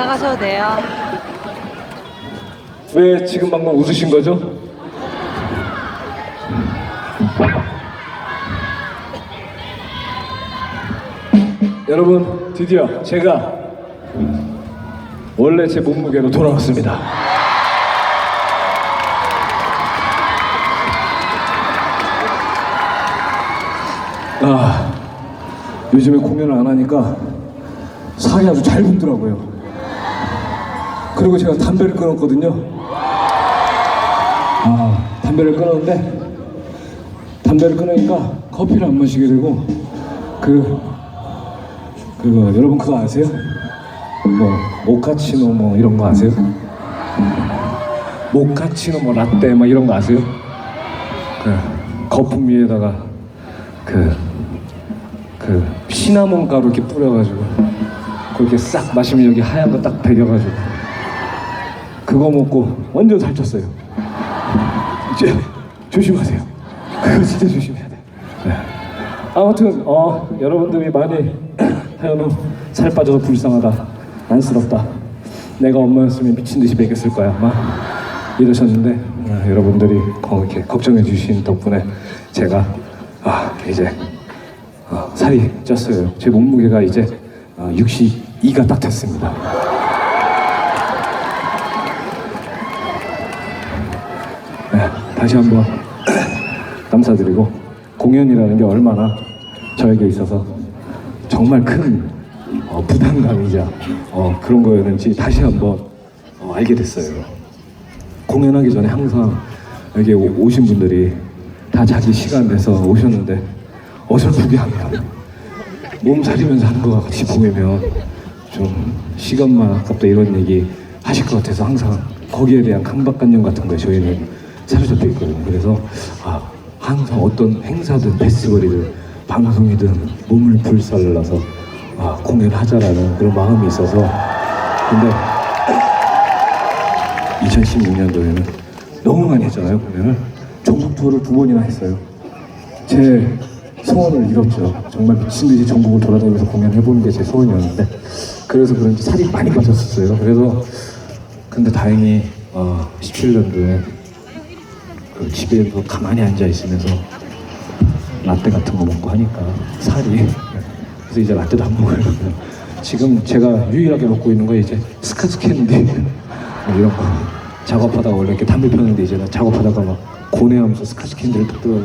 나가셔도 돼요. 왜 지금 방금 웃으신 거죠? 여러분 드디어 제가 원래 제 몸무게로 돌아왔습니다. 아 요즘에 공연을 안 하니까 살이 아주 잘 붙더라고요. 그리고 제가 담배를 끊었거든요. 아, 담배를 끊었는데 담배를 끊으니까 커피를 안 마시게 되고 그 그거 여러분 그거 아세요? 뭐 모카치노 뭐 이런 거 아세요? 모카치노 뭐 라떼 뭐 이런 거 아세요? 그 거품 위에다가 그 그 시나몬 가루 이렇게 뿌려가지고 그렇게 싹 마시면 여기 하얀 거 딱 배겨가지고 그거 먹고 완전 살쪘어요. 이제 조심하세요. 그거 진짜 조심해야 돼. 네. 아무튼 어 여러분들이 많이 하연우 살 빠져서 불쌍하다, 안쓰럽다. 내가 엄마였으면 미친 듯이 먹였을 거야 아마 이러셨는데 어, 여러분들이 거- 이렇게 걱정해 주신 덕분에 제가 아 이제 어, 살이 쪘어요. 제 몸무게가 이제 어, 62가 딱 됐습니다. 네, 다시 한번 감사드리고 공연이라는 게 얼마나 저에게 있어서 정말 큰 어, 부담감이자 어, 그런 거였는지 다시 한번 어, 알게 됐어요. 공연하기 전에 항상 여기 오- 오신 분들이 다 자기 시간 내서 오셨는데 어설프게 하면 몸살이면서 하는 것 같이 보이면 좀 시간만 아깝다 이런 얘기 하실 것 같아서 항상 거기에 대한 강박관념 같은 거에 저희는 사로잡혀 있거든요. 그래서 아, 항상 어떤 행사든 페스티벌이든 방송이든 몸을 불살라서 아, 공연하자라는 그런 마음이 있어서. 근데 2016년도에는 너무 많이 했잖아요 공연을. 전국 투어를 두 번이나 했어요. 제 소원을 이뤘죠. 정말 미친 듯이 전국을 돌아다니면서 공연해보는 게 제 소원이었는데 그래서 그런지 살이 많이 빠졌었어요. 그래서 근데 다행히 어, 17년도에 그 집에서 가만히 앉아 있으면서 라떼 같은 거 먹고 하니까 살이. 그래서 이제 라떼도 안 먹어요. 지금 제가 유일하게 먹고 있는 거 이제 스카스 캔디. 뭐 이런 거. 작업하다가 원래 이렇게 담배 피웠는데 이제는 작업하다가 막 고뇌하면서 스카스 캔디를 딱 뜯어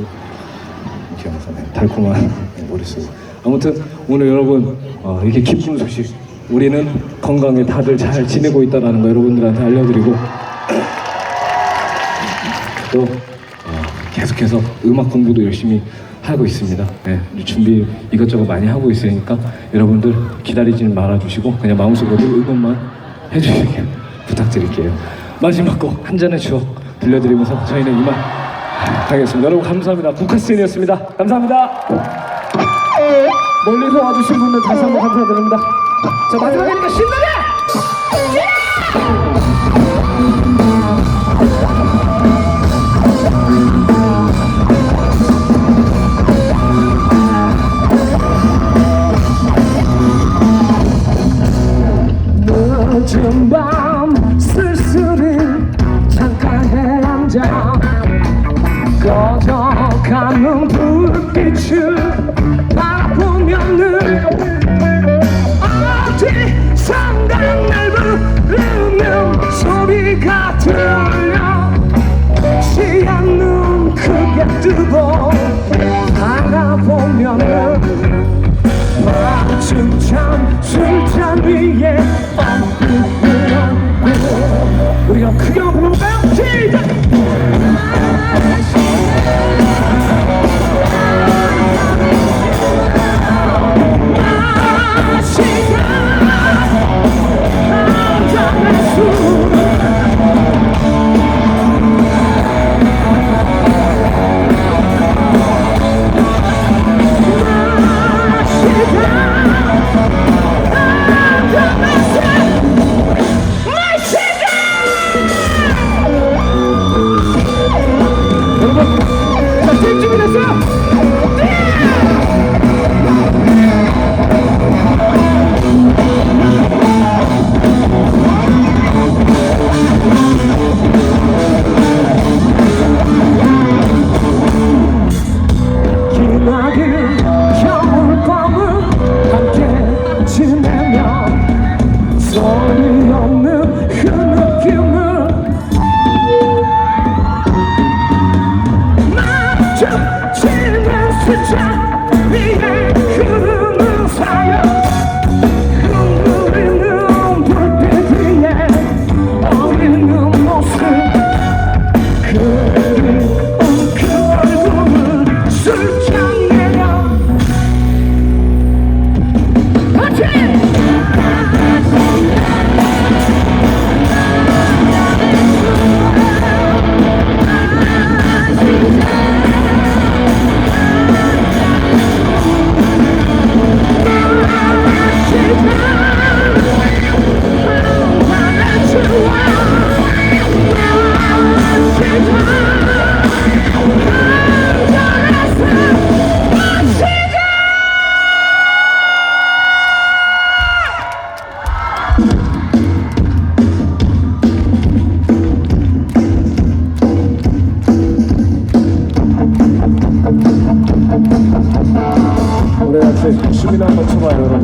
기억나서 네, 달콤한 머릿속. 아무튼 오늘 여러분 어, 이렇게 기쁜 소식. 우리는 건강에 다들 잘 지내고 있다는 거 여러분들한테 알려드리고 또 어, 계속해서 음악 공부도 열심히 하고 있습니다. 네, 준비 이것저것 많이 하고 있으니까 여러분들 기다리지 말아주시고 그냥 마음속으로 응원만 해주시길 부탁드릴게요. 마지막 곡 한 잔의 추억 들려드리면서 저희는 이만 가겠습니다. 여러분 감사합니다. 국카스인이었습니다. 감사합니다. 멀리서 와주신 분들 다시 한번 감사드립니다. 자 마지막이니까 신나게! 가는 불빛을 바꾸면은 어디선가 날 부르는 소리가 들려. 시야는 크게 뜨고 바라보면은 마침 참 술잔 위에 엉뚱 같